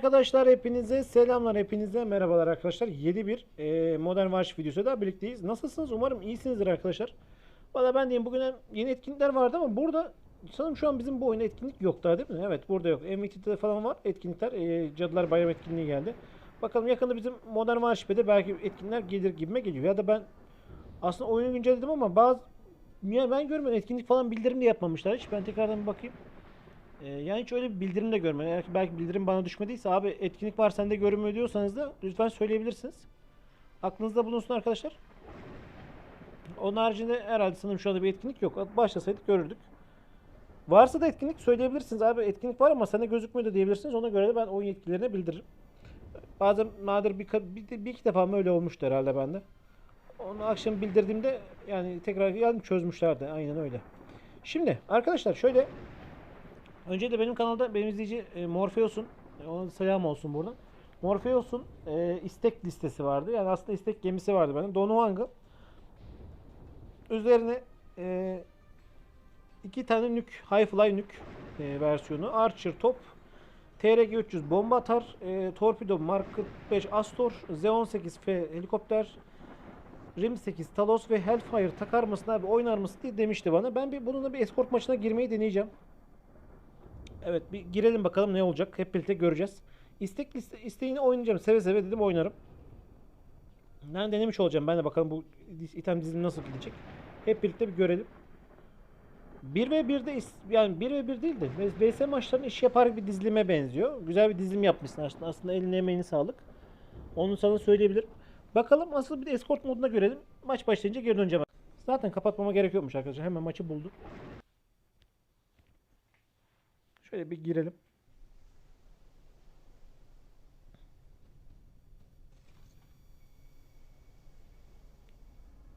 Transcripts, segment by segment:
Arkadaşlar hepinize selamlar hepinize merhabalar arkadaşlar yeni bir e, Modern Warfare videosu da birlikteyiz. Nasılsınız umarım iyisinizdir arkadaşlar. Valla ben diyeyim bugün yeni etkinlikler vardı ama burada sanırım şu an bizim bu oyunda etkinlik yok daha değil mi? Evet burada yok. MVT'de falan var etkinlikler. E, Cadılar Bayram etkinliği geldi. Bakalım yakında bizim Modern Warfare'de belki etkinlikler gelir gibime geliyor. Ya da ben aslında oyunu güncelledim ama bazı ya ben görmedim etkinlik falan bildirim de yapmamışlar hiç. Ben tekrardan bir bakayım. Ee, yani hiç öyle bir bildirim de görmedim. Eğer ki belki bildirim bana düşmediyse abi etkinlik var sende görünmüyor diyorsanız da lütfen söyleyebilirsiniz. Aklınızda bulunsun arkadaşlar. Onun haricinde herhalde sanırım şu anda bir etkinlik yok. Başlasaydık görürdük. Varsa da etkinlik söyleyebilirsiniz abi. Etkinlik var ama sende gözükmüyor da diyebilirsiniz. Ona göre de ben oyun yetkililerine bildiririm. Bazen nadir bir, bir, bir iki defa mı öyle olmuştu herhalde bende. Onu akşam bildirdiğimde yani tekrar geldim çözmüşlerdi. Aynen öyle. Şimdi arkadaşlar şöyle Önce de benim kanalda benim izleyici e, Morpheus'un e, ona selam olsun buradan. Morpheus'un e, istek listesi vardı. Yani aslında istek gemisi vardı benim. Don Juan'ı üzerine e, iki tane nük, high fly nük e, versiyonu. Archer top, TRG 300 bomba atar, e, torpido Mark 45 Astor, Z18F helikopter, Rim 8 Talos ve Hellfire takar mısın abi oynar mısın diye demişti bana. Ben bir bununla bir escort maçına girmeyi deneyeceğim. Evet bir girelim bakalım ne olacak. Hep birlikte göreceğiz. İstek liste, isteğini oynayacağım. Seve seve dedim oynarım. Ben denemiş olacağım. Ben de bakalım bu item dizimi nasıl gidecek. Hep birlikte bir görelim. 1 ve 1'de is- yani 1 ve 1 değil de VS maçlarının iş yapar bir dizilime benziyor. Güzel bir dizilim yapmışsın aslında. Aslında eline emeğine sağlık. Onu sana söyleyebilirim. Bakalım asıl bir de escort moduna görelim. Maç başlayınca geri döneceğim. Zaten kapatmama gerek yokmuş arkadaşlar. Hemen maçı buldum. Şöyle bir girelim.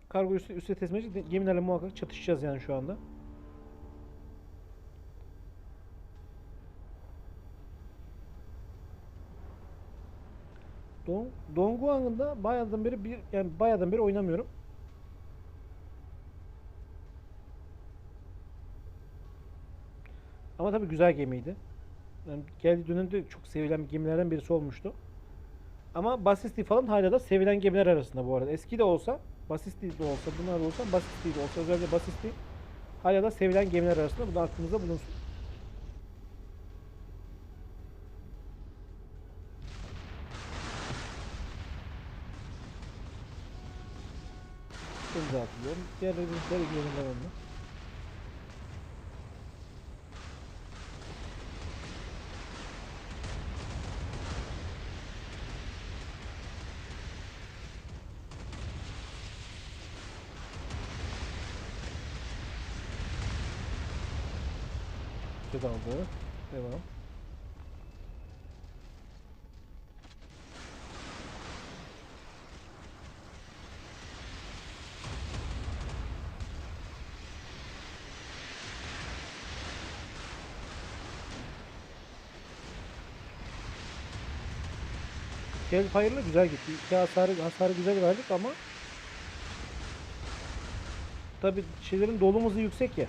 Kargo üstü, üste teslim edecek. Gemilerle muhakkak çatışacağız yani şu anda. Don, Dongguang'ın da bayağıdan beri bir yani bayağıdan beri oynamıyorum. Ama tabii güzel gemiydi. Yani geldiği dönemde çok sevilen gemilerden birisi olmuştu. Ama Basisti falan hala da sevilen gemiler arasında bu arada. Eski de olsa, Basisti de olsa, bunlar da olsa, Basisti de olsa, özellikle Basisti hala da sevilen gemiler arasında. Bu da aklınızda bulunsun. Bunu da atlıyorum. Diğer bizimkiler ilgileniyor Kötü aldı. Devam. Hellfire'la güzel gitti. İki hasarı, hasarı güzel verdik ama tabi şeylerin dolum hızı yüksek ya.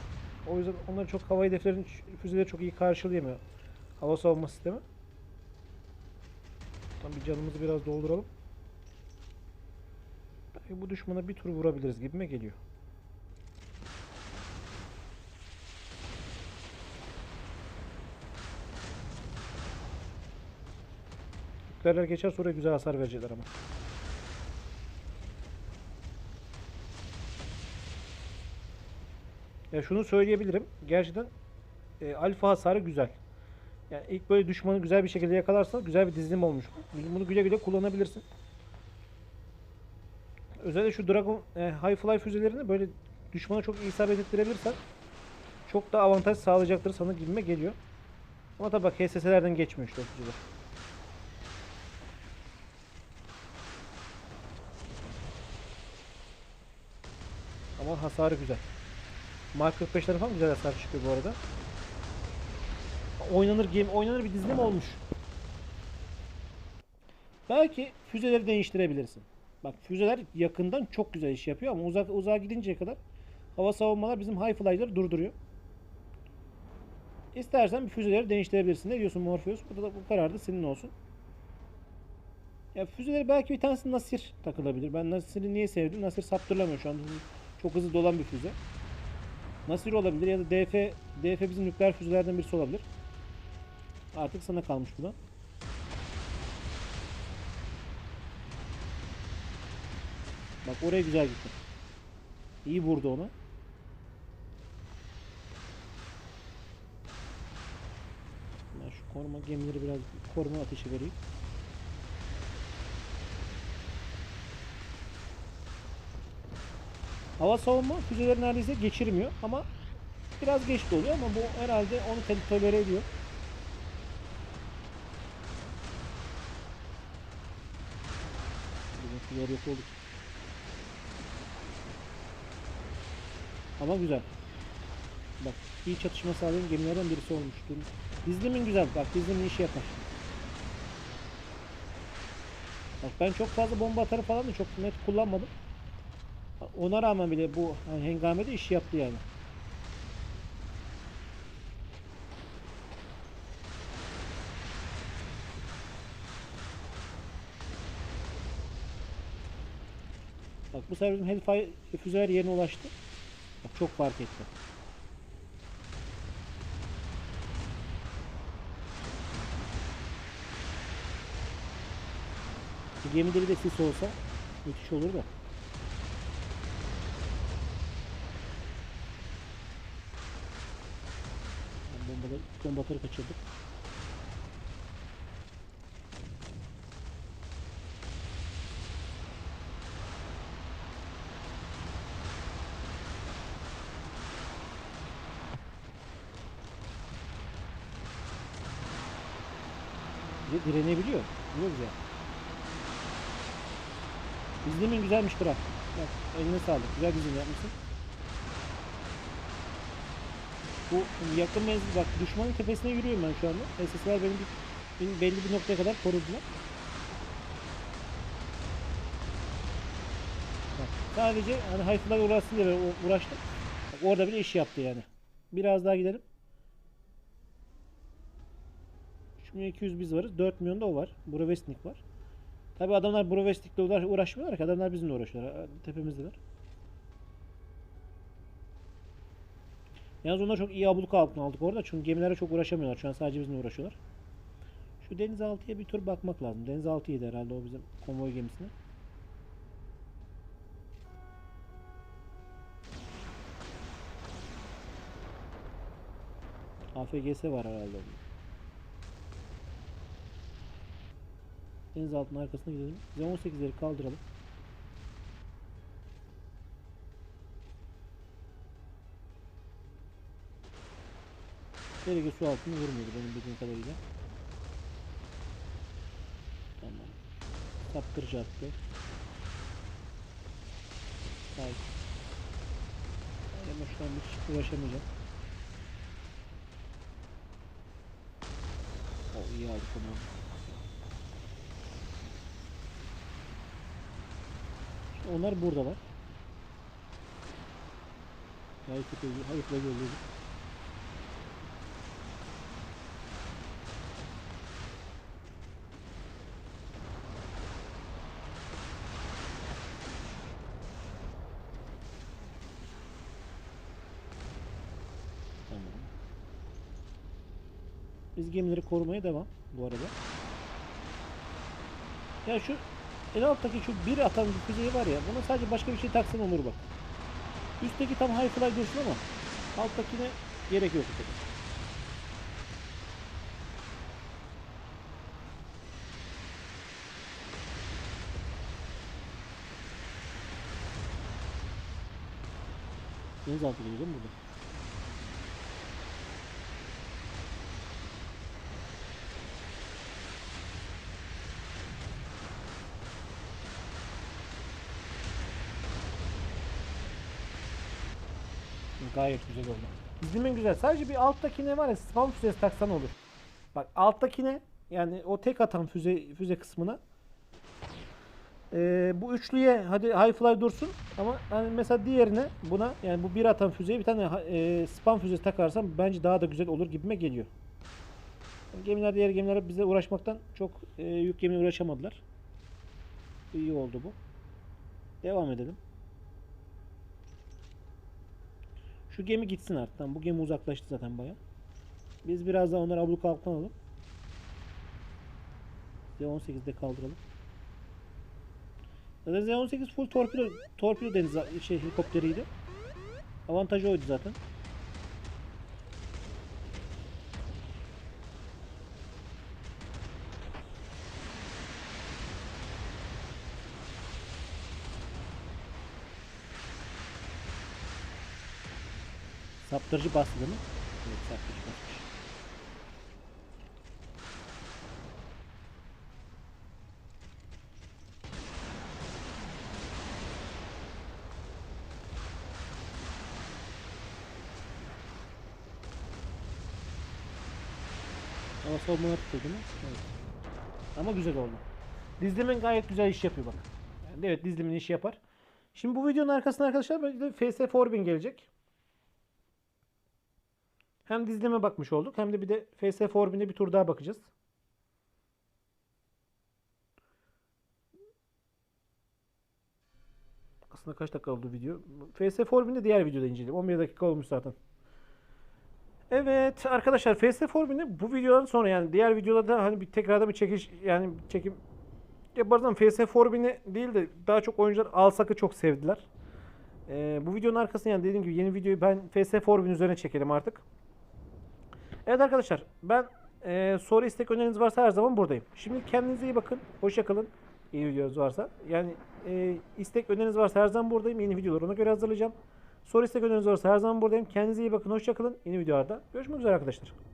O yüzden onlar çok hava hedeflerin füzeleri çok iyi karşılayamıyor. Hava savunma sistemi. Tam bir canımızı biraz dolduralım. Belki bu düşmana bir tur vurabiliriz gibime geliyor. Nükleerler geçer sonra güzel hasar verecekler ama. Ya şunu söyleyebilirim. Gerçekten e, alfa hasarı güzel. Yani ilk böyle düşmanı güzel bir şekilde yakalarsan güzel bir dizilim olmuş. Bunu güle güle kullanabilirsin. Özellikle şu Dragon e, High Fly füzelerini böyle düşmana çok iyi isabet ettirebilirsen çok daha avantaj sağlayacaktır sana gibime geliyor. Ama tabi bak HSS'lerden geçmiyor işte füzeler. Ama hasarı güzel. Mark 45'ler falan güzel hasar çıkıyor bu arada. Oynanır game, oynanır bir dizilim olmuş. Belki füzeleri değiştirebilirsin. Bak füzeler yakından çok güzel iş yapıyor ama uzak uzağa gidinceye kadar hava savunmalar bizim high fly'ları durduruyor. İstersen bir füzeleri değiştirebilirsin. Ne diyorsun Morpheus? Bu da bu karar da senin olsun. Ya füzeleri belki bir tanesi Nasir takılabilir. Ben Nasir'i niye sevdim? Nasir saptırılamıyor şu anda. Çok hızlı dolan bir füze. Nasir olabilir ya da DF DF bizim nükleer füzelerden birisi olabilir. Artık sana kalmış bu da. Bak oraya güzel gitti. İyi vurdu ona. Ben şu koruma gemileri biraz koruma ateşi vereyim. Hava savunma füzeleri neredeyse geçirmiyor ama biraz geç oluyor ama bu herhalde onu tolere ediyor. Bizim füzeler yok oldu. ki. Ama güzel. Bak iyi çatışma sağlayan gemilerden birisi olmuştur. Dizlimin güzel. Bak dizlimin işi yapar. Bak ben çok fazla bomba atarı falan da çok net kullanmadım. Ona rağmen bile bu hani hengamede iş yaptı yani. Bak bu sefer bizim Hellfire füzeler yerine ulaştı. Bak çok fark etti. Bir de sis olsa müthiş olur da. Bombaları, bombaları kaçırdık. Di- Direnebiliyor. Da güzel. İzlemin güzelmiş kral. Bak eline sağlık. Güzel dizim yapmışsın. Bu yakın menzil bak düşmanın tepesine yürüyorum ben şu anda. SS'ler benim, bir, beni belli bir noktaya kadar korudular. Bak, sadece hani hayfılar uğraşsın diye uğraştım. Bak, orada bile iş yaptı yani. Biraz daha gidelim. 3 milyon 200 biz varız. 4 milyon da o var. Brovestnik var. Tabi adamlar Brovestik'le uğraş- uğraşmıyorlar ki. Adamlar bizimle uğraşıyorlar. Tepemizdeler. Yalnız onlar çok iyi abluk altına aldık orada. Çünkü gemilere çok uğraşamıyorlar. Şu an sadece bizimle uğraşıyorlar. Şu denizaltıya bir tur bakmak lazım. Denizaltıydı herhalde o bizim konvoy gemisine. AFGS var herhalde. Denizaltının arkasına gidelim. Bize 18'leri kaldıralım. Belki su altını vurmuyordu benim bildiğim kadarıyla. Tamam. Saptırıcı attı. Hayır. Ama şu an hiç uğraşamayacağım. O iyi aldık onu. Şimdi Onlar buradalar. Hayır, hayır, hayır, hayır. Tamam. Biz gemileri korumaya devam bu arada. Ya şu en alttaki şu bir atan bir füzeyi var ya buna sadece başka bir şey taksan olur bak. Üstteki tam high fly dursun ama alttakine gerek yok. tabii. Denizaltı geliyor değil mi burada? Gayet güzel oldu. İzlemen güzel. Sadece bir alttakine var ya spam füzesi taksan olur. Bak alttakine yani o tek atan füze füze kısmına Ee, bu üçlüye hadi high fly dursun ama hani mesela diğerine buna yani bu bir atan füzeye bir tane e, spam füzesi takarsam bence daha da güzel olur gibime geliyor. Gemiler diğer gemiler bize uğraşmaktan çok e, yük gemiye uğraşamadılar. İyi oldu bu. Devam edelim. Şu gemi gitsin artık. Tamam, bu gemi uzaklaştı zaten baya. Biz biraz daha onları abluk altına alalım. Z18'de kaldıralım. Zaten Z18 full torpido, torpido deniz şey helikopteriydi. Avantajı oydu zaten. Saptırıcı bastı değil mi? Evet saptırıcı basmış. Ama savunmalar tutuldu mu? Evet. Ama güzel oldu. Dizlimin gayet güzel iş yapıyor bak. Yani evet dizlimin işi yapar. Şimdi bu videonun arkasına arkadaşlar FS Forbin gelecek. Hem dizilime bakmış olduk hem de bir de FS Forbin'e bir tur daha bakacağız. Aslında kaç dakika oldu video? FS Forbin'de diğer videoda inceledim. 11 dakika olmuş zaten. Evet arkadaşlar FS Forbin'i bu videodan sonra yani diğer videolarda hani bir tekrardan bir çekiş yani çekim yaparız ama FS Forbin'i değil de daha çok oyuncular Alsak'ı çok sevdiler. Ee, bu videonun arkasına yani dediğim gibi yeni videoyu ben FS Forbin üzerine çekelim artık. Evet arkadaşlar ben e, soru istek öneriniz varsa her zaman buradayım. Şimdi kendinize iyi bakın. Hoşça kalın. İyi videonuz varsa. Yani e, istek öneriniz varsa her zaman buradayım. Yeni videoları ona göre hazırlayacağım. Soru istek öneriniz varsa her zaman buradayım. Kendinize iyi bakın. Hoşça kalın. Yeni videolarda görüşmek üzere arkadaşlar.